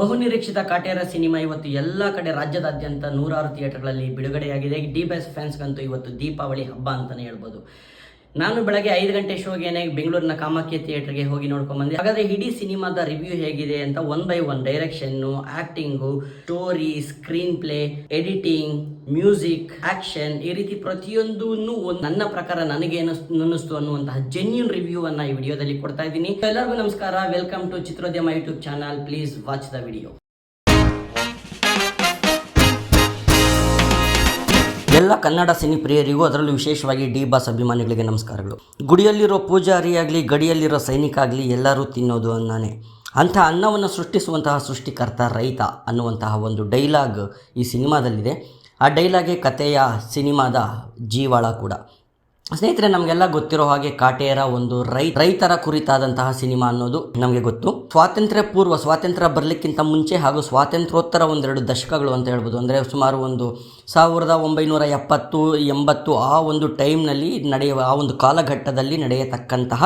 ಬಹುನಿರೀಕ್ಷಿತ ಕಾಟೇರ ಸಿನಿಮಾ ಇವತ್ತು ಎಲ್ಲ ಕಡೆ ರಾಜ್ಯದಾದ್ಯಂತ ನೂರಾರು ಥಿಯೇಟರ್ಗಳಲ್ಲಿ ಬಿಡುಗಡೆಯಾಗಿದೆ. ಡಿ ಬೆಸ್ ಫ್ಯಾನ್ಸ್ಗಂತೂ ಇವತ್ತು ದೀಪಾವಳಿ ಹಬ್ಬ ಅಂತಲೇ ಹೇಳ್ಬೋದು. ನಾನು ಬೆಳಗ್ಗೆ ಐದು ಗಂಟೆ ಶೋಗೇನೆ ಬೆಂಗಳೂರಿನ ಕಾಮಾಖ್ಯ ಥಿಯೇಟರ್ಗೆ ಹೋಗಿ ನೋಡ್ಕೊಂಡ್ ಬಂದೆ. ಹಾಗಾದ್ರೆ ಇಡೀ ಸಿನಿಮಾದ ರಿವ್ಯೂ ಹೇಗಿದೆ ಅಂತ one by one direction, acting, story, screen play, editing, music, action ಈ ರೀತಿ ಪ್ರತಿಯೊಂದನ್ನು ಒಂದ್- ನನ್ನ ಪ್ರಕಾರ ನನಗೆ ಅನ್ನಿಸ್ತು ಅನ್ನುವಂತಹ ಜೆನ್ಯೂನ್ ರಿವ್ಯೂ ಅನ್ನ ಈ ವಿಡಿಯೋದಲ್ಲಿ ಕೊಡ್ತಾ ಇದ್ದೀನಿ. ಎಲ್ಲರಿಗೂ ನಮಸ್ಕಾರ. Welcome to Chitrodyama YouTube channel please watch the video ಎಲ್ಲ ಕನ್ನಡ ಸಿನಿ ಪ್ರಿಯರಿಗೂ ಅದರಲ್ಲೂ ವಿಶೇಷವಾಗಿ ಡಿ ಬಾಸ್ ಅಭಿಮಾನಿಗಳಿಗೆ ನಮಸ್ಕಾರಗಳು. ಗುಡಿಯಲ್ಲಿರೋ ಪೂಜಾರಿಯಾಗಲಿ, ಗಡಿಯಲ್ಲಿರೋ ಸೈನಿಕ ಆಗಲಿ ಎಲ್ಲರೂ ತಿನ್ನೋದು ಅನ್ನನೇ. ಅಂಥ ಅನ್ನವನ್ನು ಸೃಷ್ಟಿಸುವಂತಹ ಸೃಷ್ಟಿಕರ್ತ ರೈತ ಅನ್ನುವಂತಹ ಒಂದು ಡೈಲಾಗ್ ಈ ಸಿನಿಮಾದಲ್ಲಿದೆ. ಆ ಡೈಲಾಗೆ ಕಥೆಯ ಸಿನಿಮಾದ ಜೀವಾಳ ಕೂಡ. ಸ್ನೇಹಿತರೆ, ನಮಗೆಲ್ಲ ಗೊತ್ತಿರೋ ಹಾಗೆ ಕಾಟೇರ ಒಂದು ರೈ, ರೈತರ ಕುರಿತಾದಂತಹ ಸಿನಿಮಾ ಅನ್ನೋದು ನಮಗೆ ಗೊತ್ತು. ಸ್ವಾತಂತ್ರ್ಯ ಪೂರ್ವ ಸ್ವಾತಂತ್ರ್ಯ ಬರಲಿಕ್ಕಿಂತ ಮುಂಚೆ ಹಾಗೂ ಸ್ವಾತಂತ್ರ್ಯೋತ್ತರ ಒಂದೆರಡು ದಶಕಗಳು ಅಂತ ಹೇಳ್ಬೋದು. ಅಂದರೆ ಸುಮಾರು ಒಂದು ಸಾವಿರದ ಒಂಬೈನೂರ ಎಪ್ಪತ್ತು, ಎಂಬತ್ತು ಆ ಒಂದು ಟೈಮ್ನಲ್ಲಿ ನಡೆಯುವ, ಆ ಒಂದು ಕಾಲಘಟ್ಟದಲ್ಲಿ ನಡೆಯತಕ್ಕಂತಹ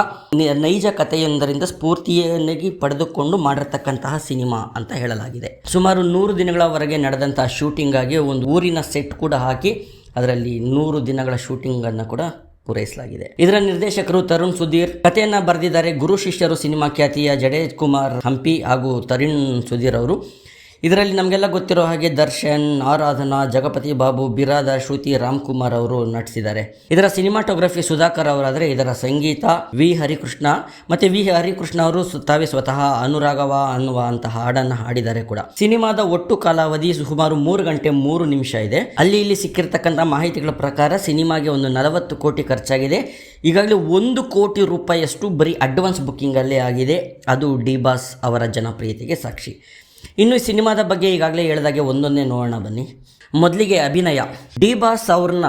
ನೈಜ ಕಥೆಯೊಂದರಿಂದ ಸ್ಫೂರ್ತಿಯನ್ನಾಗಿ ಪಡೆದುಕೊಂಡು ಮಾಡಿರತಕ್ಕಂತಹ ಸಿನಿಮಾ ಅಂತ ಹೇಳಲಾಗಿದೆ. ಸುಮಾರು ನೂರು ದಿನಗಳವರೆಗೆ ನಡೆದಂತಹ ಶೂಟಿಂಗಾಗಿ ಒಂದು ಊರಿನ ಸೆಟ್ ಕೂಡ ಹಾಕಿ, ಅದರಲ್ಲಿ ನೂರು ದಿನಗಳ ಶೂಟಿಂಗನ್ನು ಕೂಡ ಪೂರೈಸಲಾಗಿದೆ. ಇದರ ನಿರ್ದೇಶಕರು ತರುಣ್ ಸುಧೀರ್ ಕಥೆಯನ್ನ ಬರೆದಿದ್ದಾರೆ ಗುರು ಶಿಷ್ಯರು ಸಿನಿಮಾ ಖ್ಯಾತಿಯ ಜಡೇಜ್ ಕುಮಾರ್ ಹಂಪಿ ಹಾಗೂ ತರುಣ್ ಸುಧೀರ್ ಅವರು. ಇದರಲ್ಲಿ ನಮಗೆಲ್ಲ ಗೊತ್ತಿರೋ ಹಾಗೆ ದರ್ಶನ್, ಆರಾಧನಾ, ಜಗಪತಿ ಬಾಬು, ಬಿರಾದ, ಶ್ರುತಿ, ರಾಮ್ಕುಮಾರ್ ಅವರು ನಟಿಸಿದ್ದಾರೆ. ಇದರ ಸಿನಿಮಾಟೋಗ್ರಫಿ ಸುಧಾಕರ್ ಅವರಾದರೆ ಇದರ ಸಂಗೀತ, ವಿ. ಹರಿಕೃಷ್ಣ ಮತ್ತು ವಿ. ಹರಿಕೃಷ್ಣ ಅವರು ತಾವೇ ಸ್ವತಃ ಅನುರಾಗವ ಅನ್ನುವ ಅಂತಹ ಹಾಡನ್ನು ಹಾಡಿದ್ದಾರೆ ಕೂಡ. ಸಿನಿಮಾದ ಒಟ್ಟು ಕಾಲಾವಧಿ ಸುಮಾರು ಮೂರು ಗಂಟೆ ಮೂರು ನಿಮಿಷ ಇದೆ. ಅಲ್ಲಿ ಇಲ್ಲಿ ಸಿಕ್ಕಿರ್ತಕ್ಕಂಥ ಮಾಹಿತಿಗಳ ಪ್ರಕಾರ ಸಿನಿಮಾಗೆ ಒಂದು ನಲವತ್ತು ಕೋಟಿ ಖರ್ಚಾಗಿದೆ. ಈಗಾಗಲೇ ಒಂದು ಕೋಟಿ ರೂಪಾಯಿಯಷ್ಟು ಬರೀ ಅಡ್ವಾನ್ಸ್ ಬುಕ್ಕಿಂಗಲ್ಲೇ ಆಗಿದೆ. ಅದು ಡಿ ಬಾಸ್ ಅವರ ಜನಪ್ರಿಯತೆಗೆ ಸಾಕ್ಷಿ. ಇನ್ನು ಸಿನಿಮಾದ ಬಗ್ಗೆ ಈಗಾಗಲೇ ಹೇಳಿದಾಗೆ ಒಂದೊಂದೇ ನೋಡೋಣ ಬನ್ನಿ. ಮೊದಲಿಗೆ ಅಭಿನಯ. ಡಿ ಬಾಸ್ ಅವ್ರನ್ನ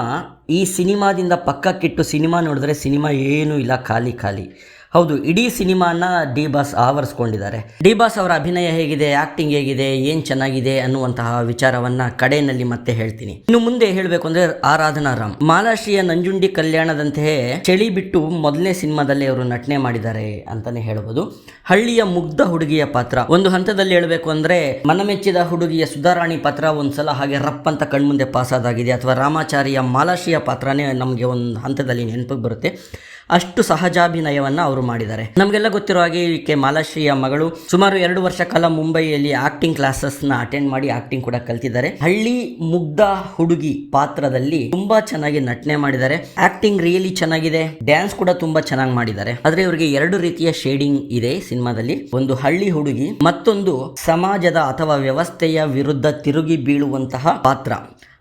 ಈ ಸಿನಿಮಾದಿಂದ ಪಕ್ಕಕ್ಕಿಟ್ಟು ಸಿನಿಮಾ ನೋಡಿದ್ರೆ ಸಿನಿಮಾ ಏನೂ ಇಲ್ಲ, ಖಾಲಿ ಖಾಲಿ. ಹೌದು, ಇಡೀ ಸಿನಿಮಾನ ಡಿ ಬಾಸ್ ಆವರಿಸ್ಕೊಂಡಿದ್ದಾರೆ. ಡಿ ಬಾಸ್ ಅವರ ಅಭಿನಯ ಹೇಗಿದೆ ಆಕ್ಟಿಂಗ್ ಹೇಗಿದೆ, ಏನು ಚೆನ್ನಾಗಿದೆ ಅನ್ನುವಂತಹ ವಿಚಾರವನ್ನ ಕಡೆಯಲ್ಲಿ ಮತ್ತೆ ಹೇಳ್ತೀನಿ. ಇನ್ನು ಮುಂದೆ ಹೇಳಬೇಕು ಅಂದ್ರೆ ಆರಾಧನಾ ರಾಮ್ ಮಾಲಾಶ್ರೀಯ ನಂಜುಂಡಿ ಕಲ್ಯಾಣದಂತೆಯೇ ಚಳಿ ಬಿಟ್ಟು ಮೊದಲನೇ ಸಿನಿಮಾದಲ್ಲಿ ಅವರು ನಟನೆ ಮಾಡಿದ್ದಾರೆ ಅಂತಾನೆ ಹೇಳ್ಬೋದು. ಹಳ್ಳಿಯ ಮುಗ್ಧ ಹುಡುಗಿಯ ಪಾತ್ರ. ಒಂದು ಹಂತದಲ್ಲಿ ಹೇಳಬೇಕು ಅಂದ್ರೆ ಮನಮೆಚ್ಚಿದ ಹುಡುಗಿಯ ಸುಧಾರಾಣಿ ಪಾತ್ರ ಒಂದ್ಸಲ ಹಾಗೆ ರಪ್ ಅಂತ ಕಣ್ಮುಂದೆ ಪಾಸಾದಾಗಿದೆ. ಅಥವಾ ರಾಮಾಚಾರಿಯ ಮಾಲಾಶಿಯ ಪಾತ್ರನೇ ನಮಗೆ ಒಂದು ಹಂತದಲ್ಲಿ ನೆನಪಿಗೆ ಬರುತ್ತೆ. ಅಷ್ಟು ಸಹಜಾಭಿನಯವನ್ನ ಅವರು ಮಾಡಿದ್ದಾರೆ. ನಮಗೆಲ್ಲ ಗೊತ್ತಿರೋ ಹಾಗೆ ಕೆ ಮಾಲಾಶ್ರೀಯ ಮಗಳು ಸುಮಾರು ಎರಡು ವರ್ಷ ಕಾಲ ಮುಂಬೈಯಲ್ಲಿ ಆಕ್ಟಿಂಗ್ ಕ್ಲಾಸಸ್ನ ಅಟೆಂಡ್ ಮಾಡಿ ಆಕ್ಟಿಂಗ್ ಕೂಡ ಕಲ್ತಿದ್ದಾರೆ. ಹಳ್ಳಿ ಮುಗ್ಧ ಹುಡುಗಿ ಪಾತ್ರದಲ್ಲಿ ತುಂಬಾ ಚೆನ್ನಾಗಿ ನಟನೆ ಮಾಡಿದ್ದಾರೆ. ಆಕ್ಟಿಂಗ್ ರಿಯಲಿ ಚೆನ್ನಾಗಿದೆ. ಡ್ಯಾನ್ಸ್ ಕೂಡ ತುಂಬಾ ಚೆನ್ನಾಗಿ ಮಾಡಿದ್ದಾರೆ. ಆದ್ರೆ ಇವರಿಗೆ ಎರಡು ರೀತಿಯ ಶೇಡಿಂಗ್ ಇದೆ ಸಿನಿಮಾದಲ್ಲಿ. ಒಂದು ಹಳ್ಳಿ ಹುಡುಗಿ, ಮತ್ತೊಂದು ಸಮಾಜದ ಅಥವಾ ವ್ಯವಸ್ಥೆಯ ವಿರುದ್ಧ ತಿರುಗಿ ಬೀಳುವಂತಹ ಪಾತ್ರ.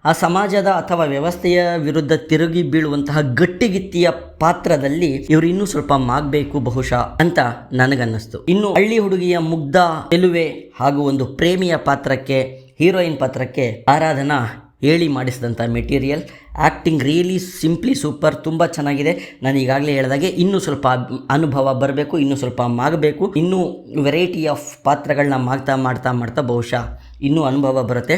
ಆ ಸಮಾಜದ ಅಥವಾ ವ್ಯವಸ್ಥೆಯ ವಿರುದ್ಧ ತಿರುಗಿ ಬೀಳುವಂತಹ ಗಟ್ಟಿಗಿತ್ತಿಯ ಪಾತ್ರದಲ್ಲಿ ಇವರು ಇನ್ನೂ ಸ್ವಲ್ಪ ಮಾಗ್ಬೇಕು ಬಹುಶಃ ಅಂತ ನನಗನ್ನಿಸ್ತು. ಇನ್ನು ಹಳ್ಳಿ ಹುಡುಗಿಯ ಮುಗ್ಧ ಚೆಲುವೆ ಹಾಗೂ ಒಂದು ಪ್ರೇಮಿಯ ಪಾತ್ರಕ್ಕೆ, ಹೀರೋಯಿನ್ ಪಾತ್ರಕ್ಕೆ ಆರಾಧನಾ ಹೇಳಿ ಮಾಡಿಸಿದಂಥ material. Acting really simply super ತುಂಬ ಚೆನ್ನಾಗಿದೆ. ನಾನು ಈಗಾಗಲೇ ಹೇಳಿದಾಗೆ ಇನ್ನೂ ಸ್ವಲ್ಪ ಅನುಭವ ಬರಬೇಕು, ಇನ್ನೂ ಸ್ವಲ್ಪ ಮಾಗಬೇಕು, ಇನ್ನೂ ವೆರೈಟಿ ಆಫ್ ಪಾತ್ರಗಳನ್ನ ಮಾಡ್ತಾ ಮಾಡ್ತಾ ಮಾಡ್ತಾ ಬಹುಶಃ ಇನ್ನೂ ಅನುಭವ ಬರುತ್ತೆ.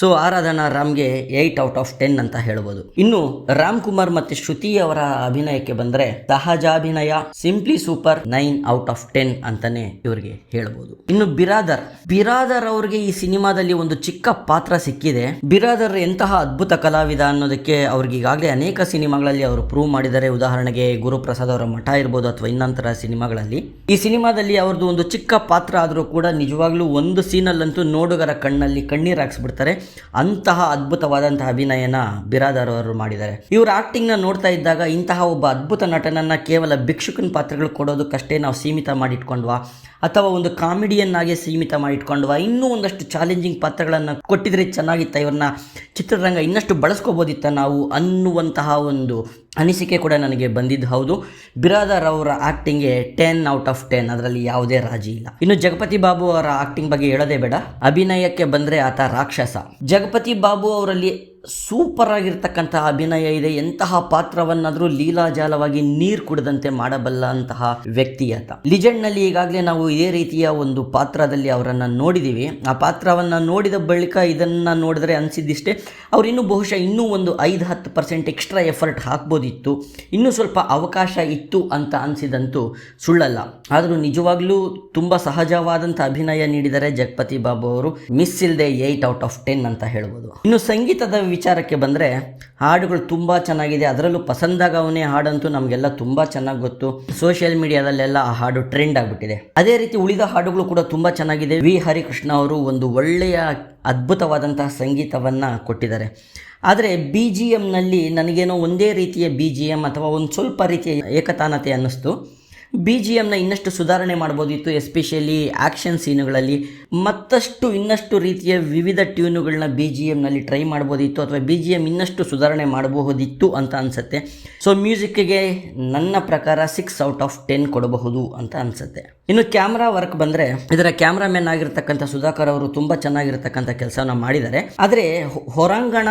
ಸೊ ಆರಾಧನಾ ರಾಮ್ಗೆ ಏಯ್ಟ್ ಔಟ್ ಆಫ್ ಟೆನ್ ಅಂತ ಹೇಳ್ಬೋದು. ಇನ್ನು ರಾಮ್ ಕುಮಾರ್ ಮತ್ತು ಶ್ರುತಿ ಅವರ ಅಭಿನಯಕ್ಕೆ ಬಂದರೆ ಸಹಜಾಭಿನಯ simply super nine out of ten ಅಂತಾನೆ ಇವರಿಗೆ ಹೇಳ್ಬೋದು. ಇನ್ನು ಬಿರಾದರ್ ಬಿರಾದರ್ ಅವ್ರಿಗೆ ಈ ಸಿನಿಮಾದಲ್ಲಿ ಒಂದು ಚಿಕ್ಕ ಪಾತ್ರ ಸಿಕ್ಕಿದೆ. ಬಿರಾದರ್ ಎಂತಹ ಅದ್ಭುತ ಕಲಾವಿದ ಅನ್ನೋದಕ್ಕೆ ಅವ್ರಿಗೆ ಈಗಾಗಲೇ ಅನೇಕ ಸಿನಿಮಾಗಳಲ್ಲಿ ಅವರು ಪ್ರೂವ್ ಮಾಡಿದ್ದಾರೆ. ಉದಾಹರಣೆಗೆ ಗುರುಪ್ರಸಾದ್ ಅವರ ಮಠ ಇರ್ಬೋದು ಅಥವಾ ಇನ್ನಂತರ ಸಿನಿಮಾಗಳಲ್ಲಿ. ಈ ಸಿನಿಮಾದಲ್ಲಿ ಅವ್ರದ್ದು ಒಂದು ಚಿಕ್ಕ ಪಾತ್ರ ಆದರೂ ಕೂಡ ನಿಜವಾಗ್ಲೂ ಒಂದು ಸೀನಲ್ಲಂತೂ ನೋಡುಗರ ಕಣ್ಣಲ್ಲಿ ಕಣ್ಣೀರು ಹಾಕ್ಸ್ಬಿಡ್ತಾರೆ. ಅಂತಹ ಅದ್ಭುತವಾದಂತಹ ಅಭಿನಯನ ಬಿರಾದಾರ್ ಅವರು ಮಾಡಿದ್ದಾರೆ. ಇವರ ಆಕ್ಟಿಂಗ್ನ ನೋಡ್ತಾ ಇದ್ದಾಗ ಇಂತಹ ಒಬ್ಬ ಅದ್ಭುತ ನಟನನ್ನ ಕೇವಲ ಭಿಕ್ಷುಕನ ಪಾತ್ರಗಳು ಕೊಡೋದಕ್ಕಷ್ಟೇ ನಾವು ಸೀಮಿತ ಮಾಡಿಟ್ಕೊಂಡ್ವಾ? ಅಥವಾ ಒಂದು ಕಾಮಿಡಿಯನ್ ಆಗಿ ಸೀಮಿತ ಮಾಡಿಟ್ಕೊಂಡ್ವಾ? ಇನ್ನೂ ಒಂದಷ್ಟು ಚಾಲೆಂಜಿಂಗ್ ಪಾತ್ರಗಳನ್ನು ಕೊಟ್ಟಿದ್ರೆ ಚೆನ್ನಾಗಿತ್ತ ಇವ್ರನ್ನ? ಚಿತ್ರರಂಗ ಇನ್ನಷ್ಟು ಬಳಸ್ಕೋಬೋದಿತ್ತ ನಾವು ಅನ್ನುವಂತಹ ಒಂದು ಅನಿಸಿಕೆ ಕೂಡ ನನಗೆ ಬಂದಿದ್ದು, ಹೌದು. ಬಿರಾದರ್ ಅವರ ಆ್ಯಕ್ಟಿಂಗ್ಗೆ ಟೆನ್ ಔಟ್ ಆಫ್ ಟೆನ್ ಅದರಲ್ಲಿ ಯಾವುದೇ ರಾಜಿ ಇಲ್ಲ. ಇನ್ನು ಜಗಪತಿ ಬಾಬು ಅವರ ಆಕ್ಟಿಂಗ್ ಬಗ್ಗೆ ಹೇಳೋದೇ ಬೇಡ. ಅಭಿನಯಕ್ಕೆ ಬಂದರೆ ಆತ ರಾಕ್ಷಸ. ಜಗಪತಿ ಬಾಬು ಅವರಲ್ಲಿ ಸೂಪರ್ ಆಗಿರ್ತಕ್ಕಂತಹ ಅಭಿನಯ ಇದೆ. ಎಂತಹ ಪಾತ್ರವನ್ನಾದರೂ ಲೀಲಾಜಾಲವಾಗಿ ನೀರು ಕುಡದಂತೆ ಮಾಡಬಲ್ಲ ಅಂತಹ ವ್ಯಕ್ತಿ ಲಿಜೆಂಡ್ನಲ್ಲಿ ಈಗಾಗಲೇ ನಾವು ಇದೇ ರೀತಿಯ ಒಂದು ಪಾತ್ರದಲ್ಲಿ ಅವರನ್ನು ನೋಡಿದ್ದೀವಿ ಆ ಪಾತ್ರವನ್ನು ನೋಡಿದ ಬಳಿಕ ಇದನ್ನು ನೋಡಿದ್ರೆ ಅನಿಸಿದ್ದಿಷ್ಟೇ, ಅವ್ರು ಇನ್ನೂ ಬಹುಶಃ ಇನ್ನೂ ಒಂದು ಐದು ಹತ್ತು ಪರ್ಸೆಂಟ್ ಎಕ್ಸ್ಟ್ರಾ ಎಫರ್ಟ್ ಹಾಕ್ಬೋದಿತ್ತು. ಇನ್ನೂ ಸ್ವಲ್ಪ ಅವಕಾಶ ಇತ್ತು ಅಂತ ಅನಿಸಿದಂತೂ ಸುಳ್ಳಲ್ಲ. ಆದರೂ ನಿಜವಾಗ್ಲೂ ತುಂಬ ಸಹಜವಾದಂಥ ಅಭಿನಯ ನೀಡಿದರೆ ಜಗಪತಿ ಬಾಬು ಅವರು ಮಿಸ್ ಇಲ್ದೆ ಏಯ್ಟ್ ಔಟ್ ಆಫ್ ಟೆನ್ ಅಂತ ಹೇಳ್ಬೋದು. ಇನ್ನು ಸಂಗೀತದ ವಿಚಾರಕ್ಕೆ ಬಂದರೆ ಹಾಡುಗಳು ತುಂಬ ಚೆನ್ನಾಗಿದೆ. ಅದರಲ್ಲೂ ಪಸಂದಾಗವನೇ ಹಾಡಂತೂ ನಮಗೆಲ್ಲ ತುಂಬ ಚೆನ್ನಾಗಿ ಗೊತ್ತು. ಸೋಷಿಯಲ್ ಮೀಡಿಯಾದಲ್ಲೆಲ್ಲ ಆ ಹಾಡು ಟ್ರೆಂಡ್ ಆಗಿಬಿಟ್ಟಿದೆ. ಅದೇ ರೀತಿ ಉಳಿದ ಹಾಡುಗಳು ಕೂಡ ತುಂಬ ಚೆನ್ನಾಗಿದೆ. ವಿ. ಹರಿಕೃಷ್ಣ ಅವರು ಒಂದು ಒಳ್ಳೆಯ ಅದ್ಭುತವಾದಂತಹ ಸಂಗೀತವನ್ನು ಕೊಟ್ಟಿದ್ದಾರೆ. ಆದರೆ ಬಿ ಜಿ ಎಮ್ನಲ್ಲಿ ನನಗೇನೋ ಒಂದೇ ರೀತಿಯ ಬಿ ಜಿ ಎಂ ಅಥವಾ ಒಂದು ಸ್ವಲ್ಪ ರೀತಿಯ ಏಕತಾನತೆ ಅನ್ನಿಸ್ತು. ಬಿ ಜಿ ಎಮ್ನ ಇನ್ನಷ್ಟು ಸುಧಾರಣೆ ಮಾಡ್ಬೋದಿತ್ತು, ಎಸ್ಪೆಷಲಿ ಆ್ಯಕ್ಷನ್ ಸೀನುಗಳಲ್ಲಿ. ಮತ್ತಷ್ಟು ಇನ್ನಷ್ಟು ರೀತಿಯ ವಿವಿಧ ಟ್ಯೂನುಗಳನ್ನ ಬಿ ಜಿ ಎಮ್ನಲ್ಲಿ ಟ್ರೈ ಮಾಡ್ಬೋದಿತ್ತು ಅಥವಾ ಬಿ ಜಿ ಎಂ ಇನ್ನಷ್ಟು ಸುಧಾರಣೆ ಮಾಡಬಹುದಿತ್ತು ಅಂತ ಅನಿಸುತ್ತೆ. ಸೊ ಮ್ಯೂಸಿಕ್ಗೆ ನನ್ನ ಪ್ರಕಾರ ಸಿಕ್ಸ್ ಔಟ್ ಆಫ್ ಟೆನ್ ಕೊಡಬಹುದು ಅಂತ ಅನಿಸುತ್ತೆ. ಇನ್ನು ಕ್ಯಾಮ್ರಾ ವರ್ಕ್ ಬಂದರೆ ಇದರ ಕ್ಯಾಮ್ರಾಮನ್ ಆಗಿರ್ತಕ್ಕಂಥ ಸುಧಾಕರ್ ಅವರು ತುಂಬ ಚೆನ್ನಾಗಿರ್ತಕ್ಕಂಥ ಕೆಲಸವನ್ನು ಮಾಡಿದ್ದಾರೆ. ಆದರೆ ಹೊರಾಂಗಣ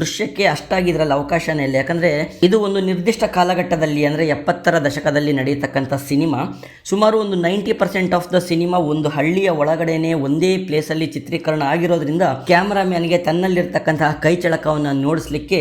ದೃಶ್ಯಕ್ಕೆ ಅಷ್ಟಾಗಿ ಇದರಲ್ಲಿ ಅವಕಾಶನೇ ಇಲ್ಲ. ಯಾಕಂದರೆ ಇದು ಒಂದು ನಿರ್ದಿಷ್ಟ ಕಾಲಘಟ್ಟದಲ್ಲಿ ಅಂದರೆ ಎಪ್ಪತ್ತರ ದಶಕದಲ್ಲಿ ನಡೆಯತಕ್ಕಂಥ ಸಿನಿಮಾ. ಸುಮಾರು ಒಂದು ninety percent of the cinema ಒಂದು ಹಳ್ಳಿಯ ಒಳಗಡೆನೆ ಒಂದೇ ಪ್ಲೇಸಲ್ಲಿ ಚಿತ್ರೀಕರಣ ಆಗಿರೋದ್ರಿಂದ ಕ್ಯಾಮ್ರಾಮ್ಯಾನ್ಗೆ ತನ್ನಲ್ಲಿರ್ತಕ್ಕಂತಹ ಕೈ ಚಳಕವನ್ನು ನೋಡಿಸ್ಲಿಕ್ಕೆ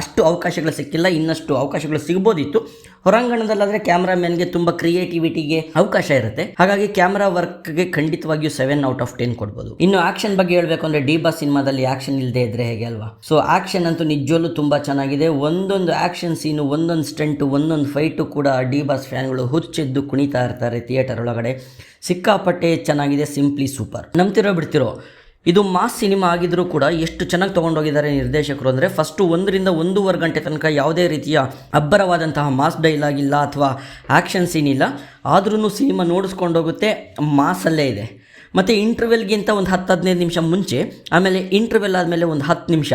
ಅಷ್ಟು ಅವಕಾಶಗಳು ಸಿಕ್ಕಿಲ್ಲ, ಇನ್ನಷ್ಟು ಅವಕಾಶಗಳು ಸಿಗ್ಬೋದಿತ್ತು. ಹೊರಾಂಗಣದಲ್ಲಾದರೆ ಕ್ಯಾಮ್ರಾಮ್ಯಾನ್ಗೆ ತುಂಬ ಕ್ರಿಯೇಟಿವಿಟಿಗೆ ಅವಕಾಶ ಇರುತ್ತೆ. ಹಾಗಾಗಿ ಕ್ಯಾಮ್ರಾ ವರ್ಕ್ಗೆ ಖಂಡಿತವಾಗಿಯೂ ಸೆವೆನ್ ಔಟ್ ಆಫ್ ಟೆನ್ ಕೊಡ್ಬೋದು. ಇನ್ನು ಆಕ್ಷನ್ ಬಗ್ಗೆ ಹೇಳಬೇಕು ಅಂದರೆ ಡಿ ಬಾ ಸಿನಿಮಾದಲ್ಲಿ ಆಕ್ಷನ್ ಇಲ್ಲದೆ ಇದ್ರೆ ಹೇಗೆ ಅಲ್ವಾ? ಸೊ ಆಕ್ಷನ್ ಅಂತೂ ನಿಜವಲ್ಲೂ ತುಂಬ ಚೆನ್ನಾಗಿದೆ. ಒಂದೊಂದು ಆಕ್ಷನ್ ಸೀನು, ಒಂದೊಂದು ಸ್ಟೆಂಟು ಒಂದೊಂದು ಫೈಟು ಕೂಡ ಡಿ ಬಾಸ್ ಫ್ಯಾನ್ಗಳು ಹುಚ್ಚೆದ್ದು ಕುಣಿತಾ ಇರ್ತಾರೆ ಥಿಯೇಟರ್ ಒಳಗಡೆ. ಸಿಕ್ಕಾಪಟ್ಟೆ ಚೆನ್ನಾಗಿದೆ ಸಿಂಪ್ಲಿ ಸೂಪರ್ ನಂಬ್ತಿರೋ ಬಿಡ್ತಿರೋ ಇದು ಮಾಸ್ ಸಿನಿಮಾ ಆಗಿದ್ರೂ ಕೂಡ ಎಷ್ಟು ಚೆನ್ನಾಗಿ ತೊಗೊಂಡೋಗಿದ್ದಾರೆ ನಿರ್ದೇಶಕರು ಅಂದರೆ ಫಸ್ಟು ಒಂದರಿಂದ ಒಂದೂವರೆ ಗಂಟೆ ತನಕ ಯಾವುದೇ ರೀತಿಯ ಅಬ್ಬರವಾದಂತಹ ಮಾಸ್ ಡೈಲಾಗ್ ಇಲ್ಲ ಅಥವಾ ಆ್ಯಕ್ಷನ್ ಸೀನ್ ಇಲ್ಲ. ಆದ್ರೂ ಸಿನಿಮಾ ನೋಡಿಸ್ಕೊಂಡೋಗುತ್ತೆ ಮಾಸಲ್ಲೇ ಇದೆ. ಮತ್ತು ಇಂಟರ್ವೆಲ್ಗಿಂತ ಒಂದು ಹತ್ತು ಹದಿನೈದು ನಿಮಿಷ ಮುಂಚೆ, ಆಮೇಲೆ ಇಂಟರ್ವೆಲ್ ಆದಮೇಲೆ ಒಂದು ಹತ್ತು ನಿಮಿಷ.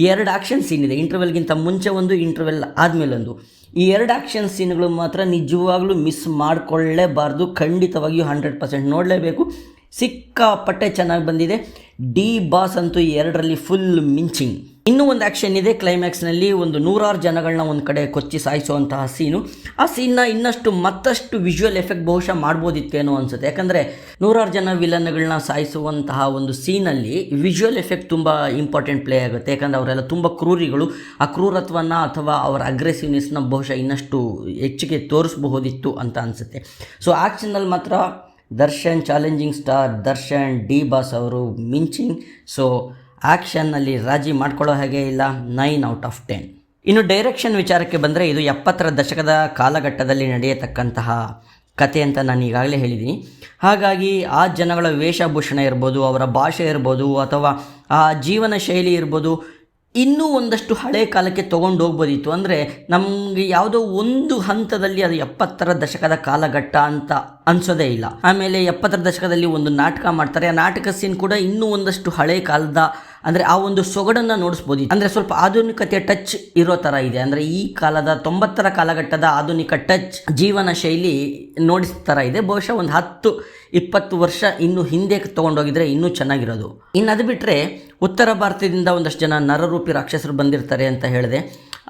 ಈ ಎರಡು ಆ್ಯಕ್ಷನ್ ಸೀನ್ ಇದೆ ಇಂಟರ್ವೆಲ್ಗಿಂತ ಮುಂಚೆ ಒಂದು ಇಂಟರ್ವೆಲ್ ಆದಮೇಲೊಂದು ಈ ಎರಡು ಆ್ಯಕ್ಷನ್ ಸೀನ್ಗಳು ಮಾತ್ರ ನಿಜವಾಗ್ಲೂ ಮಿಸ್ ಮಾಡಿಕೊಳ್ಳೇಬಾರ್ದು, ಖಂಡಿತವಾಗಿಯೂ ಹಂಡ್ರೆಡ್ ಪರ್ಸೆಂಟ್ ನೋಡಲೇಬೇಕು. ಸಿಕ್ಕಾಪಟ್ಟೆ ಚೆನ್ನಾಗಿ ಬಂದಿದೆ. ಡಿ ಬಾಸ್ ಅಂತೂ ಎರಡರಲ್ಲಿ ಫುಲ್ ಮಿಂಚಿಂಗ್. ಇನ್ನೂ ಒಂದು ಆ್ಯಕ್ಷನ್ ಇದೆ ಕ್ಲೈಮ್ಯಾಕ್ಸ್ನಲ್ಲಿ ಒಂದು ನೂರಾರು ಜನಗಳನ್ನ ಒಂದು ಕಡೆ ಕೊಚ್ಚಿ ಸಾಯಿಸುವಂತಹ ಸೀನು. ಆ ಸೀನ್ನ ಇನ್ನಷ್ಟು ಮತ್ತಷ್ಟು ವಿಜುವಲ್ ಎಫೆಕ್ಟ್ ಬಹುಶಃ ಮಾಡ್ಬೋದಿತ್ತೇನೋ ಅನಿಸುತ್ತೆ. ಯಾಕಂದರೆ ನೂರಾರು ಜನ ವಿಲನ್ಗಳನ್ನ ಸಾಯಿಸುವಂತಹ ಒಂದು ಸೀನಲ್ಲಿ ವಿಜುವಲ್ ಎಫೆಕ್ಟ್ ತುಂಬ ಇಂಪಾರ್ಟೆಂಟ್ ಪ್ಲೇ ಆಗುತ್ತೆ. ಯಾಕಂದರೆ ಅವರೆಲ್ಲ ತುಂಬ ಕ್ರೂರಿಗಳು. ಆ ಕ್ರೂರತ್ವನ ಅಥವಾ ಅವರ ಅಗ್ರೆಸಿವ್ನೆಸ್ನ ಬಹುಶಃ ಇನ್ನಷ್ಟು ಹೆಚ್ಚಿಗೆ ತೋರಿಸಬಹುದಿತ್ತು ಅಂತ ಅನಿಸುತ್ತೆ. ಸೊ ಆ್ಯಕ್ಷನಲ್ಲಿ ಮಾತ್ರ Darshan challenging star Darshan D boss ಅವರು ಮಿಂಚಿಂಗ್, ಸೊ ಆ್ಯಕ್ಷನ್ನಲ್ಲಿ ರಾಜಿ ಮಾಡ್ಕೊಳ್ಳೋ ಹಾಗೆ ಇಲ್ಲ. Nine out of ten. ಇನ್ನು ಡೈರೆಕ್ಷನ್ ವಿಚಾರಕ್ಕೆ ಬಂದರೆ ಇದು ಎಪ್ಪತ್ತರ ದಶಕದ ಕಾಲಘಟ್ಟದಲ್ಲಿ ನಡೆಯತಕ್ಕಂತಹ ಕತೆ ಅಂತ ನಾನು ಈಗಾಗಲೇ ಹೇಳಿದ್ದೀನಿ. ಹಾಗಾಗಿ ಆ ಜನಗಳ ವೇಷಭೂಷಣ ಇರ್ಬೋದು, ಅವರ ಭಾಷೆ ಇರ್ಬೋದು, ಅಥವಾ ಆ ಜೀವನ ಶೈಲಿ ಇರ್ಬೋದು ಇನ್ನೂ ಒಂದಷ್ಟು ಹಳೆ ಕಾಲಕ್ಕೆ ತೊಗೊಂಡು ಹೋಗ್ಬೋದಿತ್ತು. ಅಂದರೆ ನಮಗೆ ಯಾವುದೋ ಒಂದು ಹಂತದಲ್ಲಿ ಅದು ಎಪ್ಪತ್ತರ ದಶಕದ ಕಾಲಘಟ್ಟ ಅಂತ ಅನ್ಸೋದೇ ಇಲ್ಲ. ಆಮೇಲೆ ಎಪ್ಪತ್ತರ ದಶಕದಲ್ಲಿ ಒಂದು ನಾಟಕ ಮಾಡ್ತಾರೆ. ಆ ನಾಟಕ ಸೀನ್ ಕೂಡ ಇನ್ನೂ ಒಂದಷ್ಟು ಹಳೆ ಕಾಲದ ಅಂದರೆ ಆ ಒಂದು ಸೊಗಡನ್ನು ನೋಡಿಸ್ಬೋದು. ಅಂದರೆ ಸ್ವಲ್ಪ ಆಧುನಿಕತೆಯ ಟಚ್ ಇರೋ ಥರ ಇದೆ. ಅಂದರೆ ಈ ಕಾಲದ ತೊಂಬತ್ತರ ಕಾಲಘಟ್ಟದ ಆಧುನಿಕ ಟಚ್ ಜೀವನ ಶೈಲಿ ನೋಡಿಸ್ ಥರ ಇದೆ. ಬಹುಶಃ ಒಂದು ಹತ್ತು, ಇಪ್ಪತ್ತು ವರ್ಷ ಇನ್ನು ಹಿಂದೆ ತೊಗೊಂಡೋಗಿದ್ರೆ ಇನ್ನೂ ಚೆನ್ನಾಗಿರೋದು. ಇನ್ನು ಅದು ಬಿಟ್ಟರೆ ಉತ್ತರ ಭಾರತದಿಂದ ಒಂದಷ್ಟು ಜನ ನರರೂಪಿ ರಾಕ್ಷಸರು ಬಂದಿರ್ತಾರೆ ಅಂತ ಹೇಳಿದೆ.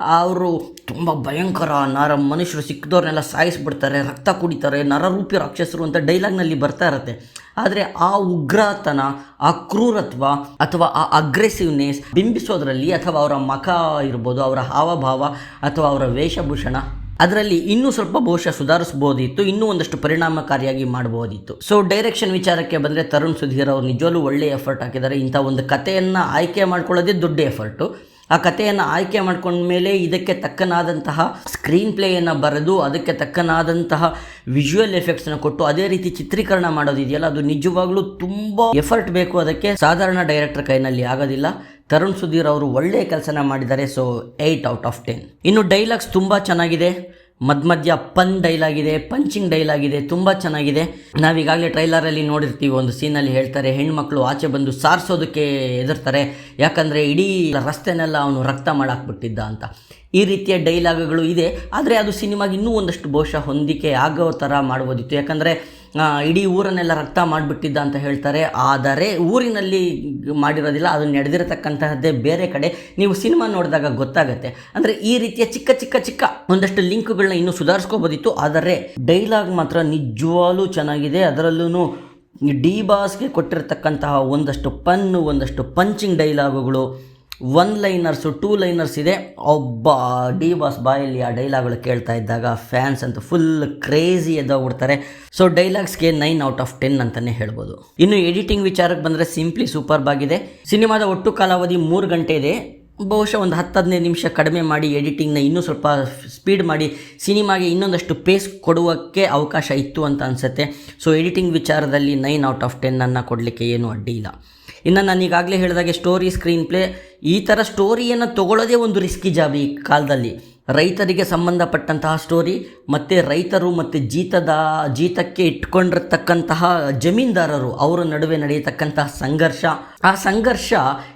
ಅವರು ತುಂಬ ಭಯಂಕರ ನರ ಮನುಷ್ಯರು ಸಿಕ್ಕಿದವ್ರನ್ನೆಲ್ಲ ಸಾಯಿಸ್ಬಿಡ್ತಾರೆ, ರಕ್ತ ಕುಡಿತಾರೆ, ನರರೂಪಿ ರಾಕ್ಷಸರು ಅಂತ ಡೈಲಾಗ್ನಲ್ಲಿ ಬರ್ತಾ ಇರುತ್ತೆ. ಆದರೆ ಆ ಉಗ್ರತನ, ಆ ಕ್ರೂರತ್ವ ಅಥವಾ ಆ ಅಗ್ರೆಸಿವ್ನೆಸ್ ಬಿಂಬಿಸೋದ್ರಲ್ಲಿ ಅಥವಾ ಅವರ ಮಖ ಇರ್ಬೋದು, ಅವರ ಹಾವಭಾವ ಅಥವಾ ಅವರ ವೇಷಭೂಷಣ, ಅದರಲ್ಲಿ ಇನ್ನೂ ಸ್ವಲ್ಪ ಬಹುಶಃ ಸುಧಾರಿಸ್ಬೋದಿತ್ತು, ಇನ್ನೂ ಒಂದಷ್ಟು ಪರಿಣಾಮಕಾರಿಯಾಗಿ ಮಾಡಬಹುದಿತ್ತು ಸೊ ಡೈರೆಕ್ಷನ್ ವಿಚಾರಕ್ಕೆ ಬಂದರೆ ತರುಣ್ ಸುಧೀರ್ ಅವರು ನಿಜವಲ್ಲೂ ಒಳ್ಳೆಯ ಎಫರ್ಟ್ ಹಾಕಿದ್ದಾರೆ. ಇಂಥ ಒಂದು ಕಥೆಯನ್ನು ಆಯ್ಕೆ ಮಾಡ್ಕೊಳ್ಳೋದೇ ದೊಡ್ಡ ಎಫರ್ಟು ಆ ಕಥೆಯನ್ನು ಆಯ್ಕೆ ಮಾಡ್ಕೊಂಡ್ಮೇಲೆ ಇದಕ್ಕೆ ತಕ್ಕನಾದಂತಹ ಸ್ಕ್ರೀನ್ ಪ್ಲೇಯನ್ನು ಬರೆದು ಅದಕ್ಕೆ ತಕ್ಕನಾದಂತಹ ವಿಜುವಲ್ ಎಫೆಕ್ಟ್ಸ್ನ ಕೊಟ್ಟು ಅದೇ ರೀತಿ ಚಿತ್ರೀಕರಣ ಮಾಡೋದಿದೆಯಲ್ಲ ಅದು ನಿಜವಾಗ್ಲೂ ತುಂಬ ಎಫರ್ಟ್ ಬೇಕು ಅದಕ್ಕೆ. ಸಾಧಾರಣ ಡೈರೆಕ್ಟರ್ ಕೈನಲ್ಲಿ ಆಗೋದಿಲ್ಲ. ತರುಣ್ ಸುಧೀರ್ ಅವರು ಒಳ್ಳೆಯ ಕೆಲಸನ ಮಾಡಿದ್ದಾರೆ. So eight out of ten ಇನ್ನು ಡೈಲಾಗ್ಸ್ ತುಂಬ ಚೆನ್ನಾಗಿದೆ. ಮಧ್ಯ ಮಧ್ಯ ಪನ್ ಡೈಲಾಗ್ ಇದೆ ಪಂಚಿಂಗ್ ಡೈಲಾಗ್ ಇದೆ ತುಂಬ ಚೆನ್ನಾಗಿದೆ. ನಾವೀಗಾಗಲೇ ಟ್ರೈಲರಲ್ಲಿ ನೋಡಿರ್ತೀವಿ, ಒಂದು ಸೀನಲ್ಲಿ ಹೇಳ್ತಾರೆ, ಹೆಣ್ಮಕ್ಳು ಆಚೆ ಬಂದು ಸಾರಿಸೋದಕ್ಕೆ ಎದುರ್ತಾರೆ ಯಾಕಂದರೆ ಇಡೀ ರಸ್ತೆನೆಲ್ಲ ಅವನು ರಕ್ತ ಮಾಡಾಕ್ಬಿಟ್ಟಿದ್ದ ಅಂತ. ಈ ರೀತಿಯ ಡೈಲಾಗ್ಗಳು ಇದೆ. ಆದರೆ ಅದು ಸಿನಿಮಾಗೆ ಇನ್ನೂ ಒಂದಷ್ಟು ಬಹುಶಃ ಹೊಂದಿಕೆ ಆಗೋ ಥರ ಮಾಡ್ಬೋದಿತ್ತು. ಯಾಕಂದರೆ ಇಡೀ ಊರನ್ನೆಲ್ಲ ರಕ್ತ ಮಾಡಿಬಿಟ್ಟಿದ್ದ ಅಂತ ಹೇಳ್ತಾರೆ. ಆದರೆ ಊರಿನಲ್ಲಿ ಮಾಡಿರೋದಿಲ್ಲ, ಅದು ನಡೆದಿರತಕ್ಕಂತಹದ್ದೇ ಬೇರೆ ಕಡೆ. ನೀವು ಸಿನಿಮಾ ನೋಡಿದಾಗ ಗೊತ್ತಾಗುತ್ತೆ. ಅಂದರೆ ಈ ರೀತಿಯ ಚಿಕ್ಕ ಚಿಕ್ಕ ಚಿಕ್ಕ ಒಂದಷ್ಟು ಲಿಂಕ್ಗಳನ್ನ ಇನ್ನೂ ಸುಧಾರಿಸ್ಕೋಬೋದಿತ್ತು. ಆದರೆ ಡೈಲಾಗ್ ಮಾತ್ರ ನಿಜವಾಗ್ಲೂ ಚೆನ್ನಾಗಿದೆ. ಅದರಲ್ಲೂ ಡಿ ಬಾಸ್ಗೆ ಕೊಟ್ಟಿರತಕ್ಕಂತಹ ಒಂದಷ್ಟು ಪನ್ನು, ಒಂದಷ್ಟು ಪಂಚಿಂಗ್ ಡೈಲಾಗುಗಳು ಒನ್ ಲೈನರ್ಸು ಟೂ ಲೈನರ್ಸ್ ಇದೆ. ಒಬ್ಬ ಡಿ ಬಾಸ್ ಬಾಯಲ್ಲಿ ಆ ಡೈಲಾಗ್ಗಳು ಕೇಳ್ತಾ ಇದ್ದಾಗ ಫ್ಯಾನ್ಸ್ ಅಂತ ಫುಲ್ ಕ್ರೇಜಿ ಎದ್ದೋಗ್ಬಿಡ್ತಾರೆ. ಸೊ ಡೈಲಾಗ್ಸ್ಗೆ ನೈನ್ ಔಟ್ ಆಫ್ ಟೆನ್ ಅಂತಲೇ ಹೇಳ್ಬೋದು. ಇನ್ನು ಎಡಿಟಿಂಗ್ ವಿಚಾರಕ್ಕೆ ಬಂದರೆ ಸಿಂಪ್ಲಿ ಸೂಪರ್ಬ್ ಆಗಿದೆ. ಸಿನಿಮಾದ ಒಟ್ಟು ಕಾಲಾವಧಿ ಮೂರು ಗಂಟೆ ಇದೆ. ಬಹುಶಃ ಒಂದು ಹತ್ತು ಹದಿನೈದು ನಿಮಿಷ ಕಡಿಮೆ ಮಾಡಿ ಎಡಿಟಿಂಗ್ನ ಇನ್ನೂ ಸ್ವಲ್ಪ ಸ್ಪೀಡ್ ಮಾಡಿ ಸಿನಿಮಾಗೆ ಇನ್ನೊಂದಷ್ಟು ಪೇಸ್ ಕೊಡುವಕ್ಕೆ ಅವಕಾಶ ಇತ್ತು ಅಂತ ಅನಿಸುತ್ತೆ. ಸೊ ಎಡಿಟಿಂಗ್ ವಿಚಾರದಲ್ಲಿ ನೈನ್ ಔಟ್ ಆಫ್ ಟೆನ್ನನ್ನು ಕೊಡಲಿಕ್ಕೆ ಏನೂ ಅಡ್ಡಿ ಇಲ್ಲ. ಇನ್ನು ನಾನು ಈಗಾಗಲೇ ಹೇಳಿದಾಗೆ ಸ್ಟೋರಿ ಸ್ಕ್ರೀನ್ ಪ್ಲೇ ಈ ಥರ ಸ್ಟೋರಿಯನ್ನು ತಗೊಳ್ಳೋದೇ ಒಂದು ರಿಸ್ಕಿ ಜಾಬ್ ಈ ಕಾಲದಲ್ಲಿ. ರೈತರಿಗೆ ಸಂಬಂಧಪಟ್ಟಂತಹ ಸ್ಟೋರಿ ಮತ್ತು ರೈತರು ಮತ್ತು ಜೀತದ, ಜೀತಕ್ಕೆ ಇಟ್ಕೊಂಡಿರ್ತಕ್ಕಂತಹ ಜಮೀನ್ದಾರರು ಅವರ ನಡುವೆ ನಡೆಯತಕ್ಕಂತಹ ಸಂಘರ್ಷ. ಆ ಸಂಘರ್ಷ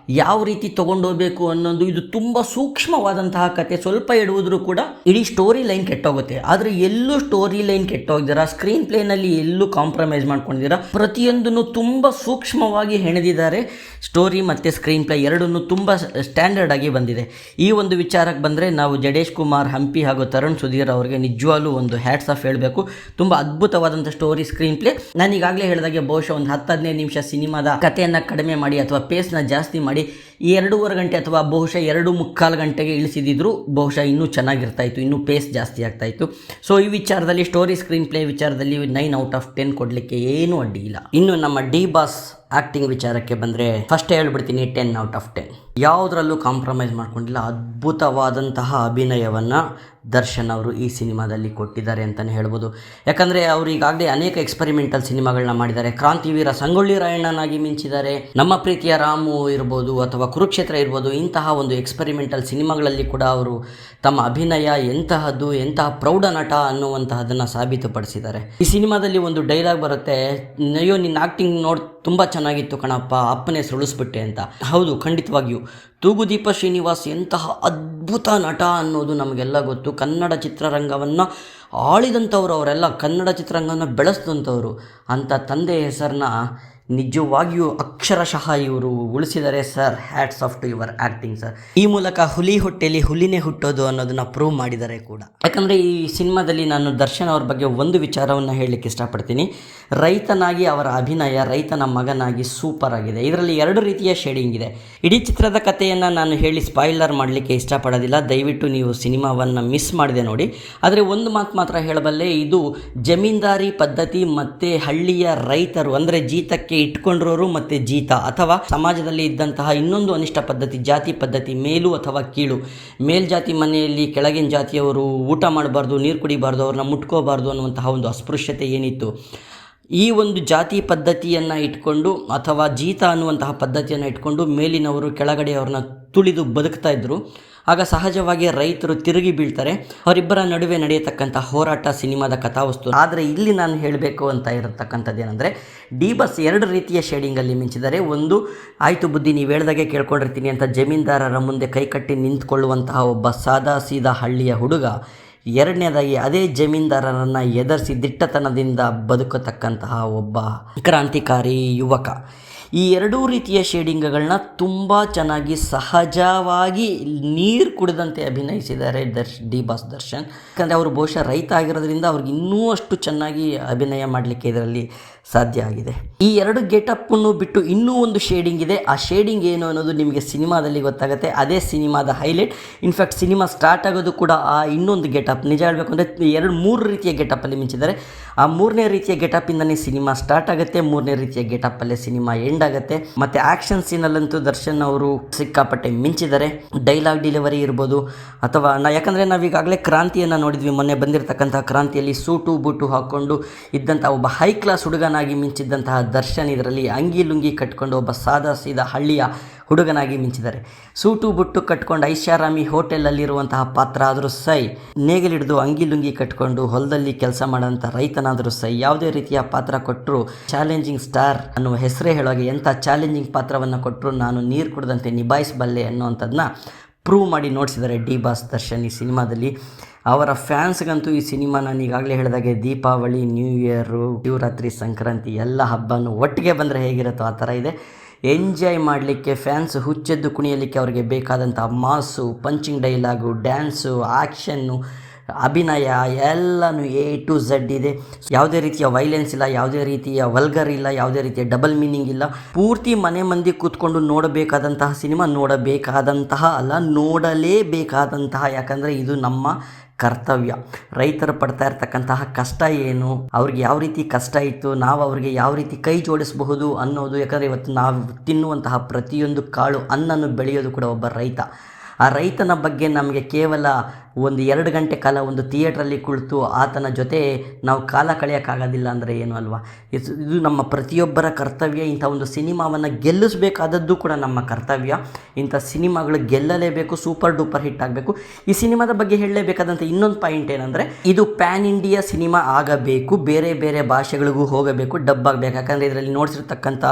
ಯಾವ ರೀತಿ ತಗೊಂಡೋಗ್ಬೇಕು ಅನ್ನೋದು ಇದು ತುಂಬ ಸೂಕ್ಷ್ಮವಾದಂತಹ ಕತೆ. ಸ್ವಲ್ಪ ಎಡುವುದ್ರು ಕೂಡ ಇಡೀ ಸ್ಟೋರಿ ಲೈನ್ ಕೆಟ್ಟೋಗುತ್ತೆ. ಆದರೆ ಎಲ್ಲೂ ಸ್ಟೋರಿ ಲೈನ್ ಕೆಟ್ಟೋಗಿದ್ದೀರಾ ಸ್ಕ್ರೀನ್ ಪ್ಲೇನಲ್ಲಿ ಎಲ್ಲೂ ಕಾಂಪ್ರಮೈಸ್ ಮಾಡ್ಕೊಂಡಿದ್ದೀರಾ? ಪ್ರತಿಯೊಂದನ್ನು ತುಂಬ ಸೂಕ್ಷ್ಮವಾಗಿ ಹೆಣೆದಿದ್ದಾರೆ. ಸ್ಟೋರಿ ಮತ್ತು ಸ್ಕ್ರೀನ್ ಪ್ಲೇ ಎರಡನ್ನು ತುಂಬ ಸ್ಟ್ಯಾಂಡರ್ಡ್ ಆಗಿ ಬಂದಿದೆ. ಈ ಒಂದು ವಿಚಾರಕ್ಕೆ ಬಂದರೆ ನಾವು ಜಡೇಶ್ ಕುಮಾರ್, ಹಂಪಿ ಹಾಗೂ ತರುಣ್ ಸುಧೀರ್ ಅವರಿಗೆ ನಿಜವಾಗ್ಲೂ ಒಂದು ಹ್ಯಾಟ್ಸ್ ಆಫ್ ಹೇಳಬೇಕು. ತುಂಬ ಅದ್ಭುತವಾದಂಥ ಸ್ಟೋರಿ ಸ್ಕ್ರೀನ್ ಪ್ಲೇ ನಾನು ಈಗಾಗಲೇ ಹೇಳಿದಾಗೆ ಬಹುಶಃ ಒಂದು ಹತ್ತು ಹದಿನೈದು ನಿಮಿಷ ಸಿನಿಮಾದ ಕಥೆಯನ್ನು ಕಡಿಮೆ ಮಾಡಿ ಅಥವಾ ಪೇಸ್ನ ಜಾಸ್ತಿ ಮಾಡಿ ಮಾಡಿ ಈ ಎರಡೂವರೆ ಗಂಟೆ ಅಥವಾ ಬಹುಶಃ ಎರಡು ಮುಕ್ಕಾಲು ಗಂಟೆಗೆ ಇಳಿಸಿದಿದ್ರು ಬಹುಶಃ ಇನ್ನೂ ಚೆನ್ನಾಗಿರ್ತಾ ಇತ್ತು, ಇನ್ನೂ ಪೇಸ್ ಜಾಸ್ತಿ ಆಗ್ತಾ ಇತ್ತು. ಸೊ ಈ ವಿಚಾರದಲ್ಲಿ ಸ್ಟೋರಿ ಸ್ಕ್ರೀನ್ ಪ್ಲೇ ವಿಚಾರದಲ್ಲಿ ನೈನ್ ಔಟ್ ಆಫ್ ಟೆನ್ ಕೊಡಲಿಕ್ಕೆ ಏನೂ ಅಡ್ಡಿ ಇಲ್ಲ. ಇನ್ನು ನಮ್ಮ ಡಿ ಬಾಸ್ ಆ್ಯಕ್ಟಿಂಗ್ ವಿಚಾರಕ್ಕೆ ಬಂದರೆ ಫಸ್ಟ್ ಹೇಳ್ಬಿಡ್ತೀನಿ ಟೆನ್ ಔಟ್ ಆಫ್ ಟೆನ್ ಯಾವುದರಲ್ಲೂ ಕಾಂಪ್ರಮೈಸ್ ಮಾಡ್ಕೊಂಡಿಲ್ಲ, ಅದ್ಭುತವಾದಂತಹ ಅಭಿನಯವನ್ನು ದರ್ಶನ್ ಅವರು ಈ ಸಿನಿಮಾದಲ್ಲಿ ಕೊಟ್ಟಿದ್ದಾರೆ ಅಂತಲೇ ಹೇಳ್ಬೋದು. ಯಾಕಂದರೆ ಅವರು ಈಗಾಗಲೇ ಅನೇಕ ಎಕ್ಸ್ಪೆರಿಮೆಂಟಲ್ ಸಿನಿಮಾಗಳನ್ನ ಮಾಡಿದ್ದಾರೆ. ಕ್ರಾಂತಿವೀರ ಸಂಗೊಳ್ಳಿ ರಾಯಣ್ಣನಾಗಿ ಮಿಂಚಿದ್ದಾರೆ. ನಮ್ಮ ಪ್ರೀತಿಯ ರಾಮು ಇರ್ಬೋದು ಅಥವಾ ಕುರುಕ್ಷೇತ್ರ ಇರ್ಬೋದು, ಇಂತಹ ಒಂದು ಎಕ್ಸ್ಪೆರಿಮೆಂಟಲ್ ಸಿನಿಮಾಗಳಲ್ಲಿ ಕೂಡ ಅವರು ತಮ್ಮ ಅಭಿನಯ, ಎಂತಹದ್ದು, ಎಂತಹ ಪ್ರೌಢ ನಟ ಅನ್ನುವಂತಹದನ್ನು ಸಾಬೀತುಪಡಿಸಿದ್ದಾರೆ. ಈ ಸಿನಿಮಾದಲ್ಲಿ ಒಂದು ಡೈಲಾಗ್ ಬರುತ್ತೆ, ಅಯ್ಯೋ ನಿನ್ನ ಆ್ಯಕ್ಟಿಂಗ್ ನೋಡಿ ತುಂಬ ಚೆನ್ನಾಗಿತ್ತು ಕಣಪ್ಪ, ಅಪ್ಪನೇ ಸುಳಿಸ್ಬಿಟ್ಟೆ ಅಂತ. ಹೌದು, ಖಂಡಿತವಾಗಿಯೂ. ತೂಗುದೀಪ ಶ್ರೀನಿವಾಸ್ ಎಂತಹ ಅದ್ಭುತ ನಟ ಅನ್ನೋದು ನಮಗೆಲ್ಲ ಗೊತ್ತು. ಕನ್ನಡ ಚಿತ್ರರಂಗವನ್ನು ಆಳಿದಂಥವ್ರು ಅವರೆಲ್ಲ, ಕನ್ನಡ ಚಿತ್ರರಂಗವನ್ನು ಬೆಳೆಸಿದಂಥವ್ರು ಅಂತ ತಂದೆ ಹೆಸರನ್ನ ನಿಜವಾಗಿಯೂ ಅಕ್ಷರಶಃ ಇವರು ಉಳಿಸಿದರೆ, sir hats off to your acting sir ಈ ಮೂಲಕ ಹುಲಿ ಹೊಟ್ಟೆಯಲ್ಲಿ ಹುಲಿನೇ ಹುಟ್ಟೋದು ಅನ್ನೋದನ್ನು ಪ್ರೂವ್ ಮಾಡಿದ್ದಾರೆ ಕೂಡ. ಯಾಕಂದರೆ ಈ ಸಿನಿಮಾದಲ್ಲಿ ನಾನು ದರ್ಶನ್ ಅವ್ರ ಬಗ್ಗೆ ಒಂದು ವಿಚಾರವನ್ನು ಹೇಳಲಿಕ್ಕೆ ಇಷ್ಟಪಡ್ತೀನಿ. ರೈತನಾಗಿ ಅವರ ಅಭಿನಯ, ರೈತನ ಮಗನಾಗಿ ಸೂಪರ್ ಆಗಿದೆ. ಇದರಲ್ಲಿ ಎರಡು ರೀತಿಯ ಶೇಡಿಂಗ್ ಇದೆ. ಇಡೀ ಚಿತ್ರದ ಕಥೆಯನ್ನು ನಾನು ಹೇಳಿ ಸ್ಪಾಯ್ಲರ್ ಮಾಡಲಿಕ್ಕೆ ಇಷ್ಟಪಡೋದಿಲ್ಲ. ದಯವಿಟ್ಟು ನೀವು ಸಿನಿಮಾವನ್ನು ಮಿಸ್ ಮಾಡಿದೆ ನೋಡಿ. ಆದರೆ ಒಂದು ಮಾತು ಮಾತ್ರ ಹೇಳಬಲ್ಲೆ, ಇದು ಜಮೀನ್ದಾರಿ ಪದ್ಧತಿ ಮತ್ತು ಹಳ್ಳಿಯ ರೈತರು, ಅಂದರೆ ಜೀತಕ್ಕೆ ಇಟ್ಕೊಂಡಿರೋರು ಮತ್ತು ಜೀತ ಅಥವಾ ಸಮಾಜದಲ್ಲಿ ಇದ್ದಂತಹ ಇನ್ನೊಂದು ಅನಿಷ್ಟ ಪದ್ಧತಿ, ಜಾತಿ ಪದ್ಧತಿ, ಮೇಲು ಅಥವಾ ಕೀಳು. ಮೇಲ್ಜಾತಿ ಮನೆಯಲ್ಲಿ ಕೆಳಗಿನ ಜಾತಿಯವರು ಊಟ ಮಾಡಬಾರ್ದು, ನೀರು ಕುಡಿಬಾರ್ದು, ಅವ್ರನ್ನ ಮುಟ್ಕೋಬಾರ್ದು ಅನ್ನುವಂತಹ ಒಂದು ಅಸ್ಪೃಶ್ಯತೆ ಏನಿತ್ತು. ಈ ಒಂದು ಜಾತಿ ಪದ್ಧತಿಯನ್ನು ಇಟ್ಕೊಂಡು ಅಥವಾ ಜೀತ ಅನ್ನುವಂತಹ ಪದ್ಧತಿಯನ್ನು ಇಟ್ಕೊಂಡು ಮೇಲಿನವರು ಕೆಳಗಡೆಯವ್ರನ್ನ ತುಳಿದು ಬದುಕ್ತಾ ಇದ್ದರು ಆಗ ಸಹಜವಾಗಿ ರೈತರು ತಿರುಗಿ ಬೀಳ್ತಾರೆ. ಅವರಿಬ್ಬರ ನಡುವೆ ನಡೆಯತಕ್ಕಂಥ ಹೋರಾಟ ಸಿನಿಮಾದ ಕಥಾವಸ್ತು. ಆದರೆ ಇಲ್ಲಿ ನಾನು ಹೇಳಬೇಕು ಅಂತ ಇರತಕ್ಕಂಥದ್ದು ಏನಂದರೆ ಡಿ ಬಸ್ ಎರಡು ರೀತಿಯ ಶೇಡಿಂಗಲ್ಲಿ ಮಿಂಚಿದ್ದಾರೆ ಒಂದು, ಆಯಿತು ಬುದ್ಧಿ, ನೀವು ಹೇಳ್ದಾಗೆ ಕೇಳ್ಕೊಂಡಿರ್ತೀನಿ ಅಂತ ಜಮೀನ್ದಾರರ ಮುಂದೆ ಕೈಕಟ್ಟಿ ನಿಂತ್ಕೊಳ್ಳುವಂತಹ ಒಬ್ಬ ಸಾದಾ ಸೀದಾ ಹಳ್ಳಿಯ ಹುಡುಗ ಎರಡನೇದಾಗಿ ಅದೇ ಜಮೀನ್ದಾರರನ್ನು ಎದುರಿಸಿ ದಿಟ್ಟತನದಿಂದ ಬದುಕತಕ್ಕಂತಹ ಒಬ್ಬ ಕ್ರಾಂತಿಕಾರಿ ಯುವಕ. ಈ ಎರಡೂ ರೀತಿಯ ಶೇಡಿಂಗ್ಗಳನ್ನ ತುಂಬ ಚೆನ್ನಾಗಿ ಸಹಜವಾಗಿ ನೀರು ಕುಡಿದಂತೆ ಅಭಿನಯಿಸಿದ್ದಾರೆ ದರ್ಶ್, ಡಿ ಬಾಸ್ ದರ್ಶನ್. ಯಾಕಂದರೆ ಅವರು ಬಹುಶಃ ರೈತ ಆಗಿರೋದ್ರಿಂದ ಅವ್ರಿಗೆ ಇನ್ನೂ ಅಷ್ಟು ಚೆನ್ನಾಗಿ ಅಭಿನಯ ಮಾಡಲಿಕ್ಕೆ ಇದರಲ್ಲಿ ಸಾಧ್ಯ ಆಗಿದೆ. ಈ ಎರಡು ಗೆಟಪ್ಪನ್ನು ಬಿಟ್ಟು ಇನ್ನೂ ಒಂದು ಶೇಡಿಂಗ್ ಇದೆ. ಆ ಶೇಡಿಂಗ್ ಏನು ಅನ್ನೋದು ನಿಮಗೆ ಸಿನಿಮಾದಲ್ಲಿ ಗೊತ್ತಾಗುತ್ತೆ. ಅದೇ ಸಿನಿಮಾದ ಹೈಲೈಟ್. ಇನ್ಫ್ಯಾಕ್ಟ್ ಸಿನಿಮಾ ಸ್ಟಾರ್ಟ್ ಆಗೋದು ಕೂಡ ಆ ಇನ್ನೊಂದು ಗೆಟಪ್ ನಿಜ ಹೇಳಬೇಕು ಅಂದರೆ ಎರಡು, ಮೂರು ರೀತಿಯ ಗೆಟಪ್ಪಲ್ಲಿ ಮಿಂಚಿದ್ದಾರೆ. ಆ ಮೂರನೇ ರೀತಿಯ ಗೆಟಪ್ಪಿಂದನೇ ಸಿನಿಮಾ ಸ್ಟಾರ್ಟ್ ಆಗುತ್ತೆ. ಮೂರನೇ ರೀತಿಯ ಗೆಟಪ್ಪಲ್ಲೇ ಸಿನಿಮಾ ಎಂಡ್ ಆಗುತ್ತೆ. ಮತ್ತು ಆ್ಯಕ್ಷನ್ ಸೀನಲ್ಲಂತೂ ದರ್ಶನ್ ಅವರು ಸಿಕ್ಕಾಪಟ್ಟೆ ಮಿಂಚಿದ್ದಾರೆ. ಡೈಲಾಗ್ ಡೆಲಿವರಿ ಇರ್ಬೋದು ಅಥವಾ ನಾ, ಯಾಕಂದರೆ ನಾವೀಗಾಗಲೇ ಕ್ರಾಂತಿಯನ್ನು ನೋಡಿದ್ವಿ. ಮೊನ್ನೆ ಬಂದಿರತಕ್ಕಂತಹ ಕ್ರಾಂತಿಯಲ್ಲಿ ಸೂಟು ಬೂಟು ಹಾಕ್ಕೊಂಡು ಇದ್ದಂಥ ಒಬ್ಬ ಹೈ ಕ್ಲಾಸ್ ಹುಡುಗನಾಗಿ ಮಿಂಚಿದ್ದಂತಹ ದರ್ಶನ್ ಇದರಲ್ಲಿ ಅಂಗಿ ಲುಂಗಿ ಕಟ್ಕೊಂಡು ಒಬ್ಬ ಸಾದಾ ಸೀದಾ ಹಳ್ಳಿಯ ಹುಡುಗನಾಗಿ ಮಿಂಚಿದ್ದಾರೆ. ಸೂಟು ಬುಟ್ಟು ಕಟ್ಕೊಂಡು ಐಷಾರಾಮಿ ಹೋಟೆಲಲ್ಲಿರುವಂತಹ ಪಾತ್ರ ಆದರೂ ಸೈ, ನೇಗಿಲಿಡಿದು ಅಂಗಿಲುಂಗಿ ಕಟ್ಕೊಂಡು ಹೊಲದಲ್ಲಿ ಕೆಲಸ ಮಾಡೋಂಥ ರೈತನಾದರೂ ಸೈ, ಯಾವುದೇ ರೀತಿಯ ಪಾತ್ರ ಕೊಟ್ಟರು ಚಾಲೆಂಜಿಂಗ್ ಸ್ಟಾರ್ ಅನ್ನುವ ಹೆಸರೇ ಹೇಳುವಾಗೆ ಎಂಥ ಚಾಲೆಂಜಿಂಗ್ ಪಾತ್ರವನ್ನು ಕೊಟ್ಟರು ನಾನು ನೀರು ಕುಡಿದಂತೆ ನಿಭಾಯಿಸಬಲ್ಲೆ ಅನ್ನುವಂಥದ್ದನ್ನ ಪ್ರೂವ್ ಮಾಡಿ ನೋಡಿಸಿದ್ದಾರೆ ಡಿ ಬಾಸ್ ದರ್ಶನ್ ಈ ಸಿನಿಮಾದಲ್ಲಿ. ಅವರ ಫ್ಯಾನ್ಸ್ಗಂತೂ ಈ ಸಿನಿಮಾ ನಾನು ಈಗಾಗಲೇ ಹೇಳಿದಾಗೆ ದೀಪಾವಳಿ, ನ್ಯೂ ಇಯರು, ಶಿವರಾತ್ರಿ, ಸಂಕ್ರಾಂತಿ ಎಲ್ಲ ಹಬ್ಬನೂ ಒಟ್ಟಿಗೆ ಬಂದರೆ ಹೇಗಿರುತ್ತೋ ಆ ಥರ ಇದೆ. ಎಂಜಾಯ್ ಮಾಡಲಿಕ್ಕೆ ಫ್ಯಾನ್ಸ್ ಹುಚ್ಚೆದ್ದು ಕುಣಿಯಲಿಕ್ಕೆ ಅವರಿಗೆ ಬೇಕಾದಂಥ mass punching dialogue dance action ಅಭಿನಯ ಎಲ್ಲನೂ ಎ ಟು ಝಡ್ ಇದೆ. ಯಾವುದೇ ರೀತಿಯ ವೈಲೆನ್ಸ್ ಇಲ್ಲ, ಯಾವುದೇ ರೀತಿಯ ವಲ್ಗರ್ ಇಲ್ಲ, ಯಾವುದೇ ರೀತಿಯ ಡಬಲ್ ಮೀನಿಂಗ್ ಇಲ್ಲ. ಪೂರ್ತಿ ಮನೆ ಮಂದಿ ಕೂತ್ಕೊಂಡು ನೋಡಬೇಕಾದಂತಹ ಸಿನಿಮಾ ನೋಡಬೇಕಾದಂತಹ ಅಲ್ಲ, ನೋಡಲೇಬೇಕಾದಂತಹ, ಯಾಕಂದರೆ ಇದು ನಮ್ಮ ಕರ್ತವ್ಯ. ರೈತರು ಪಡ್ತಾ ಇರ್ತಕ್ಕಂತಹ ಕಷ್ಟ ಏನು, ಅವ್ರಿಗೆ ಯಾವ ರೀತಿ ಕಷ್ಟ ಇತ್ತು, ನಾವು ಅವ್ರಿಗೆ ಯಾವ ರೀತಿ ಕೈ ಜೋಡಿಸಬಹುದು ಅನ್ನೋದು, ಯಾಕಂದರೆ ಇವತ್ತು ನಾವು ತಿನ್ನುವಂತಹ ಪ್ರತಿಯೊಂದು ಕಾಳು ಅನ್ನನ್ನು ಬೆಳೆಯೋದು ಕೂಡ ಒಬ್ಬ ರೈತ. ಆ ರೈತನ ಬಗ್ಗೆ ನಮಗೆ ಕೇವಲ ಒಂದು ಎರಡು ಗಂಟೆ ಕಾಲ ಒಂದು ಥಿಯೇಟ್ರಲ್ಲಿ ಕುಳಿತು ಆತನ ಜೊತೆ ನಾವು ಕಾಲ ಕಳೆಯೋಕ್ಕಾಗೋದಿಲ್ಲ ಅಂದರೆ ಏನು ಅಲ್ವಾ? ಇದು ನಮ್ಮ ಪ್ರತಿಯೊಬ್ಬರ ಕರ್ತವ್ಯ. ಇಂಥ ಒಂದು ಸಿನಿಮಾವನ್ನು ಗೆಲ್ಲಿಸಬೇಕಾದದ್ದು ಕೂಡ ನಮ್ಮ ಕರ್ತವ್ಯ. ಇಂಥ ಸಿನಿಮಾಗಳು ಗೆಲ್ಲಲೇಬೇಕು, ಸೂಪರ್ ಡೂಪರ್ ಹಿಟ್ ಆಗಬೇಕು. ಈ ಸಿನಿಮಾದ ಬಗ್ಗೆ ಹೇಳಲೇಬೇಕಾದಂಥ ಇನ್ನೊಂದು ಪಾಯಿಂಟ್ ಏನಂದರೆ, ಇದು ಪ್ಯಾನ್ ಇಂಡಿಯಾ ಸಿನಿಮಾ ಆಗಬೇಕು, ಬೇರೆ ಬೇರೆ ಭಾಷೆಗಳಿಗೂ ಹೋಗಬೇಕು, ಡಬ್ ಆಗಬೇಕು. ಯಾಕಂದರೆ ಇದರಲ್ಲಿ ನೋಡಿಸಿರ್ತಕ್ಕಂಥ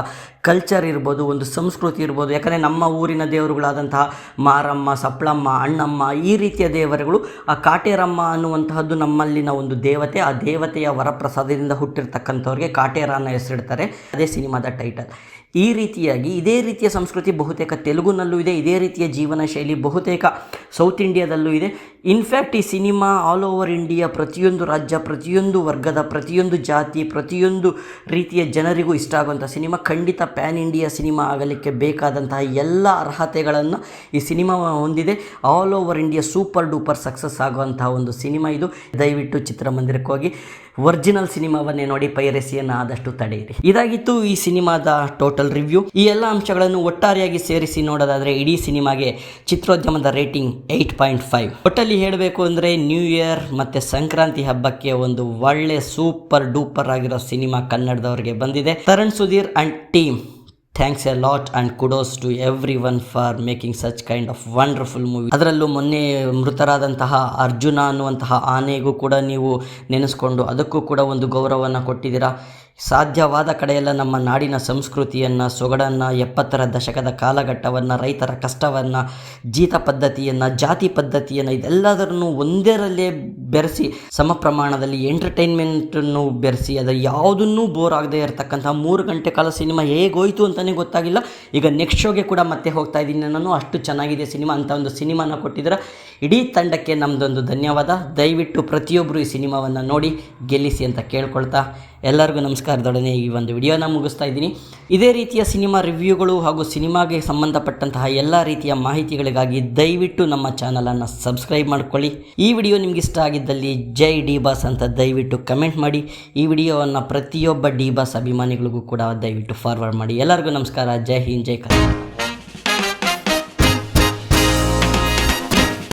ಕಲ್ಚರ್ ಇರ್ಬೋದು, ಒಂದು ಸಂಸ್ಕೃತಿ ಇರ್ಬೋದು. ಯಾಕಂದರೆ ನಮ್ಮ ಊರಿನ ದೇವರುಗಳಾದಂತಹ ಮಾರಮ್ಮ ಸಪ್ಳಮ್ಮ ಅಣ್ಣಮ್ಮ ಈ ರೀತಿಯ ದೇವರುಗಳು ಆ ಕಾಟೇರಮ್ಮ ಅನ್ನುವಂತಹದ್ದು ನಮ್ಮಲ್ಲಿನ ಒಂದು ದೇವತೆ, ಆ ದೇವತೆಯ ವರಪ್ರಸಾದದಿಂದ ಹುಟ್ಟಿರ್ತಕ್ಕಂಥವ್ರಿಗೆ ಕಾಟೇರ ಅನ್ನೋ ಹೆಸರಿಡ್ತಾರೆ. ಅದೇ ಸಿನಿಮಾದ ಟೈಟಲ್ ಈ ರೀತಿಯಾಗಿ, ಇದೇ ರೀತಿಯ ಸಂಸ್ಕೃತಿ ಬಹುತೇಕ ತೆಲುಗುನಲ್ಲೂ ಇದೆ, ಇದೇ ರೀತಿಯ ಜೀವನ ಶೈಲಿ ಬಹುತೇಕ ಸೌತ್ ಇಂಡಿಯಾದಲ್ಲೂ ಇದೆ. ಇನ್ಫ್ಯಾಕ್ಟ್ ಈ ಸಿನಿಮಾ ಆಲ್ ಓವರ್ ಇಂಡಿಯಾ ಪ್ರತಿಯೊಂದು ರಾಜ್ಯ, ಪ್ರತಿಯೊಂದು ವರ್ಗದ, ಪ್ರತಿಯೊಂದು ಜಾತಿ, ಪ್ರತಿಯೊಂದು ರೀತಿಯ ಜನರಿಗೂ ಇಷ್ಟ ಆಗುವಂಥ ಸಿನಿಮಾ ಖಂಡಿತ ಪ್ಯಾನ್ ಇಂಡಿಯಾ ಸಿನಿಮಾ ಆಗಲಿಕ್ಕೆ ಬೇಕಾದಂತಹ ಎಲ್ಲ ಅರ್ಹತೆಗಳನ್ನು ಈ ಸಿನಿಮಾ ಹೊಂದಿದೆ. All over India super duper success ಆಗುವಂತಹ ಒಂದು ಸಿನಿಮಾ ಇದು. ದಯವಿಟ್ಟು ಚಿತ್ರಮಂದಿರಕ್ಕೆ ಹೋಗಿ. ಒರಿಜಿನಲ್ ಸಿನಿಮಾವನ್ನೇ ನೋಡಿ ಪೈರಸಿಯನ್ನು ಆದಷ್ಟು ತಡೆಯಿರಿ. ಇದಾಗಿತ್ತು ಈ ಸಿನಿಮಾದ ಟೋಟಲ್ ರಿವ್ಯೂ ಈ ಎಲ್ಲ ಅಂಶಗಳನ್ನು ಒಟ್ಟಾರೆಯಾಗಿ ಸೇರಿಸಿ ನೋಡೋದಾದರೆ ಇಡೀ ಸಿನಿಮಾಗೆ ಚಿತ್ರೋದ್ಯಮದ ರೇಟಿಂಗ್ ಏಯ್ಟ್ ಪಾಯಿಂಟ್ ಫೈವ್ ಒಟ್ಟಲ್ಲಿ ಹೇಳಬೇಕು ಅಂದರೆ ನ್ಯೂ ಇಯರ್ ಮತ್ತು ಸಂಕ್ರಾಂತಿ ಹಬ್ಬಕ್ಕೆ ಒಂದು ಒಳ್ಳೆ ಸೂಪರ್ ಡೂಪರ್ ಆಗಿರೋ ಸಿನಿಮಾ ಕನ್ನಡದವರಿಗೆ ಬಂದಿದೆ. Tharun Sudhir and team thanks a lot and kudos to everyone for making such kind of wonderful movie ಅದರಲ್ಲೂ ಮೊನ್ನೆ ಮೃತರಾದಂತಹ ಅರ್ಜುನ ಅನ್ನುವಂತಹ ಆನೆಗೂ ಕೂಡ ನೀವು ನೆನೆಸ್ಕೊಂಡು ಅದಕ್ಕೂ ಕೂಡ ಒಂದು ಗೌರವವನ್ನು ಕೊಟ್ಟಿದ್ದೀರಾ. ಸಾಧ್ಯವಾದ ಕಡೆಯೆಲ್ಲ ನಮ್ಮ ನಾಡಿನ ಸಂಸ್ಕೃತಿಯನ್ನು, ಸೊಗಡನ್ನು, ಎಪ್ಪತ್ತರ ದಶಕದ ಕಾಲಘಟ್ಟವನ್ನು, ರೈತರ ಕಷ್ಟವನ್ನು, ಜೀತ ಪದ್ಧತಿಯನ್ನು, ಜಾತಿ ಪದ್ಧತಿಯನ್ನು ಇದೆಲ್ಲದರನ್ನು ಒಂದರಲ್ಲೇ ಬೆರೆಸಿ ಸಮ ಪ್ರಮಾಣದಲ್ಲಿ ಎಂಟರ್ಟೈನ್ಮೆಂಟನ್ನು ಬೆರೆಸಿ ಅದರ ಯಾವುದನ್ನೂ ಬೋರ್ ಆಗದೆ ಇರತಕ್ಕಂಥ ಮೂರು ಗಂಟೆ ಕಾಲ ಸಿನಿಮಾ ಹೇಗೋಯ್ತು ಅಂತಲೇ ಗೊತ್ತಾಗಿಲ್ಲ. ಈಗ ನೆಕ್ಸ್ಟ್ ಶೋಗೆ ಕೂಡ ಮತ್ತೆ ಹೋಗ್ತಾ ಇದ್ದೀನಿ ನಾನು. ಅಷ್ಟು ಚೆನ್ನಾಗಿದೆ ಸಿನಿಮಾ ಅಂತ ಒಂದು ಸಿನಿಮಾನ ಕೊಟ್ಟಿದ್ದೀರ. ಇಡೀ ತಂಡಕ್ಕೆ ನಮ್ಮದೊಂದು ಧನ್ಯವಾದ. ದಯವಿಟ್ಟು ಪ್ರತಿಯೊಬ್ಬರು ಈ ಸಿನಿಮಾವನ್ನು ನೋಡಿ ಗೆಲ್ಲಿಸಿ ಅಂತ ಕೇಳ್ಕೊಳ್ತಾ ಎಲ್ಲರಿಗೂ ನಮಸ್ಕಾರದೊಡನೆ ಈ ಒಂದು ವಿಡಿಯೋನ ಮುಗಿಸ್ತಾ ಇದ್ದೀನಿ. ಇದೇ ರೀತಿಯ ಸಿನಿಮಾ ರಿವ್ಯೂಗಳು ಹಾಗೂ ಸಿನಿಮಾಗೆ ಸಂಬಂಧಪಟ್ಟಂತಹ ಎಲ್ಲ ರೀತಿಯ ಮಾಹಿತಿಗಳಿಗಾಗಿ ದಯವಿಟ್ಟು ನಮ್ಮ ಚಾನಲನ್ನು ಸಬ್ಸ್ಕ್ರೈಬ್ ಮಾಡ್ಕೊಳ್ಳಿ. ಈ ವಿಡಿಯೋ ನಿಮ್ಗೆ ಇಷ್ಟ ಆಗಿದ್ದಲ್ಲಿ ಜೈ ಡಿ ಬಾಸ್ ಅಂತ ದಯವಿಟ್ಟು ಕಮೆಂಟ್ ಮಾಡಿ. ಈ ವಿಡಿಯೋವನ್ನು ಪ್ರತಿಯೊಬ್ಬ ಡಿ ಬಾಸ್ ಅಭಿಮಾನಿಗಳಿಗೂ ಕೂಡ ದಯವಿಟ್ಟು ಫಾರ್ವರ್ಡ್ ಮಾಡಿ. ಎಲ್ಲರಿಗೂ ನಮಸ್ಕಾರ. ಜೈ ಹಿಂದ್, ಜೈ ಕರ್ನಾಟಕ.